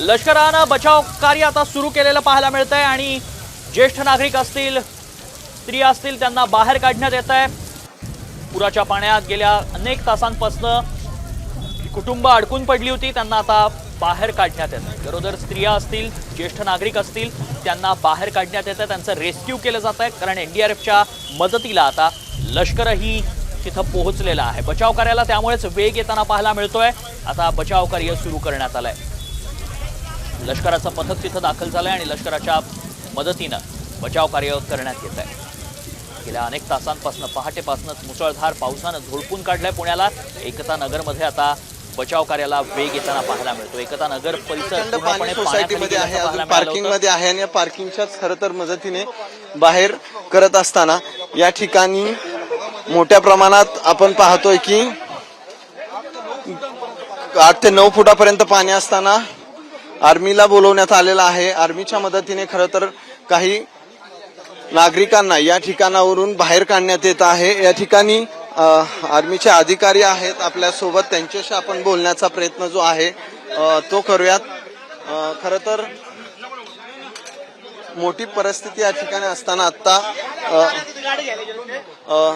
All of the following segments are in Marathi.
लष्करानं बचाव कार्य आता सुरू केलेलं पाहायला मिळतंय आणि ज्येष्ठ नागरिक असतील स्त्रिया असतील त्यांना बाहेर काढण्यात येत आहे पुराच्या पाण्यात गेल्या अनेक तासांपासनं कुटुंब अडकून पडली होती त्यांना आता बाहेर काढण्यात येत आहे गरोदर स्त्रिया असतील ज्येष्ठ नागरिक असतील त्यांना बाहेर काढण्यात येत आहे त्यांचं रेस्क्यू केलं जात आहे कारण एन डी आर एफच्या मदतीला आता लष्करही तिथं पोहोचलेलं आहे. बचाव कार्याला त्यामुळेच वेग येताना पाहायला मिळतोय. आता बचाव कार्य सुरू करण्यात आलंय. लष्कराचं पथक तिथं दाखल झालंय आणि लष्कराच्या मदतीनं बचाव कार्य करण्यात येत आहे. गेल्या अनेक तासांपासून पहाटेपासूनच मुसळधार पावसानं झोडपून काढलाय पुण्याला. एकता नगरमध्ये आता बचाव कार्याला वेग येताना पाहायला मिळतो एकता नगर परिसर सोसायटीमध्ये आहे. गेल्याचं अजून पाहायला मिळालं पार्किंग होतं. मध्ये आहे आणि या पार्किंगच्याच खरं तर मदतीने बाहेर करत असताना या ठिकाणी मोठ्या प्रमाणात आपण पाहतोय की आठ ते नऊ फुटापर्यंत पाणी असताना आर्मीला बोलवण्यात आलेलं आहे. आर्मीच्या मदतीने खरं तर काही नागरिकांना या ठिकाणावरून बाहेर काढण्यात येत आहे. या ठिकाणी आर्मीचे अधिकारी आहेत. आपल्यासोबत त्यांच्याशी आपण बोलण्याचा प्रयत्न जो आहे तो करूयात. खरं तर मोठी परिस्थिती या ठिकाणी असताना आत्ता अ, अ,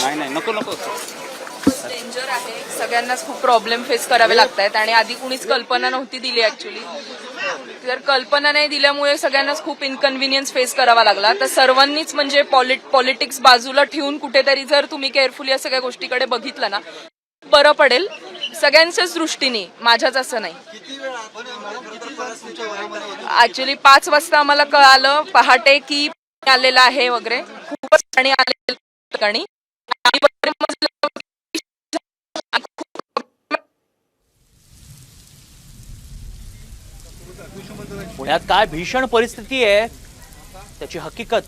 नाही नाही नको नको. डेंजर आहे. सगळ्यांनाच खूप प्रॉब्लेम फेस करावे लागत आहेत आणि आधी कुणीच कल्पना नव्हती दिली ऍक्च्युली जर कल्पना नाही दिल्यामुळे सगळ्यांनाच खूप इन्कन्व्हिनियन्स फेस करावा लागला. तर सर्वांनीच म्हणजे पॉलिटिक्स बाजूला ठेवून कुठेतरी जर तुम्ही केअरफुली या सगळ्या गोष्टीकडे बघितलं ना बरं पडेल सगळ्यांच्याच दृष्टीने माझ्याच असं नाही. ऍक्च्युली पाच वाजता आम्हाला कळालं पहाटे की आलेलं आहे वगैरे. खूपच पाणी आलेलं ठिकाणी. आणि पुण्यात काय भीषण परिस्थिती आहे त्याची हकीकत.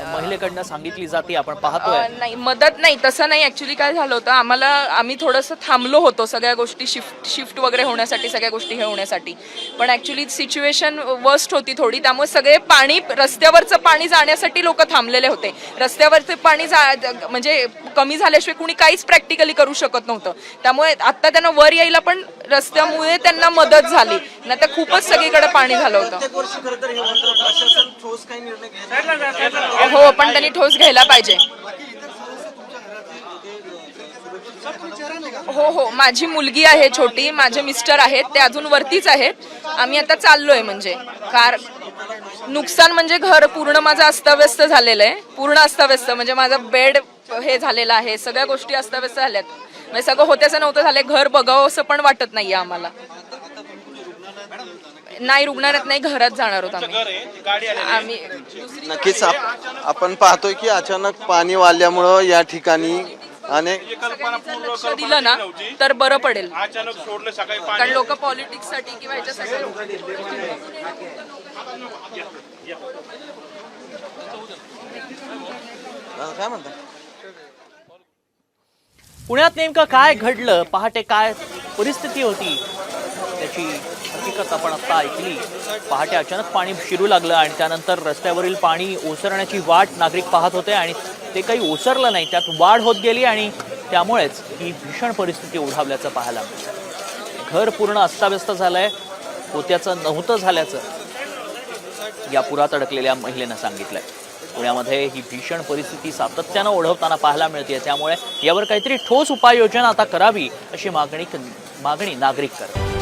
महिलेकडनं सांगितली जाते आपण पाहतोय. नाही मदत नाही तसं नाही ऍक्च्युली काय झालं होतं आम्हाला आम्ही थोडंसं थांबलो होतो सगळ्या गोष्टी शिफ्ट शिफ्ट वगैरे होण्यासाठी सगळ्या गोष्टी हे होण्यासाठी. पण ऍक्च्युली सिच्युएशन वर्स्ट होती थोडी त्यामुळे सगळे पाणी रस्त्यावरचं पाणी जाण्यासाठी लोक थांबलेले होते. रस्त्यावरचं पाणी जा म्हणजे कमी झाल्याशिवाय कुणी काहीच प्रॅक्टिकली करू शकत नव्हतं. त्यामुळे आता त्यांना वर यायला पण रस्त्यामुळे त्यांना मदत झाली. नाही तर खूपच सगळीकडे पाणी झालं होतं प्रत्येक वर्षी खरं तर आपण ठोस हो पण त्यांनी ठोस घ्यायला पाहिजे. हो हो माझी मुलगी आहे छोटी माझे मिस्टर आहेत ते अजून वरतीच आहेत. आम्ही आता चाललोय म्हणजे. कार नुकसान म्हणजे घर पूर्ण माझं अस्तव्यस्त झालेलं आहे. पूर्ण अस्ताव्यस्त म्हणजे माझं बेड हे झालेलं आहे सगळ्या गोष्टी अस्ताव्यस्त झाल्यात. म्हणजे सगळं होत्याचं नव्हतं झालंय घर बघावं असं पण वाटत नाहीये आम्हाला. नाही रुग्णालयात नाही घरात जाणार होत आम्ही. आम्ही नक्कीच आप- आपण पाहतोय की अचानक पाणी वाढल्यामुळं या ठिकाणी अनेक जर लक्ष दिलं ना तर बरं पडेल. अचानक सोडलं सकाळी पाणी कारण लोक पॉलिटिक्ससाठी किंवा ह्याच्यासाठी काय म्हणता? पुण्यात नेमकं काय घडलं? पहाटे काय परिस्थिती होती? त्याची हकीकत आपण आता ऐकली. पहाटे अचानक पाणी शिरू लागलं आणि त्यानंतर रस्त्यावरील पाणी ओसरण्याची वाट नागरिक पाहत होते आणि ते काही ओसरलं नाही त्यात वाढ होत गेली आणि त्यामुळेच ही भीषण परिस्थिती ओढावल्याचं पाहायला मिळतं घर पूर्ण अस्ताव्यस्त झालंय होत्याचं नव्हतं झाल्याचं या पुरात अडकलेल्या महिलेनं सांगितलंय. पुण्यामध्ये ही भीषण परिस्थिती सातत्यानं ओढवताना पाहायला मिळते त्यामुळे यावर काहीतरी ठोस उपाययोजना आता करावी अशी मागणी मागणी नागरिक करतात.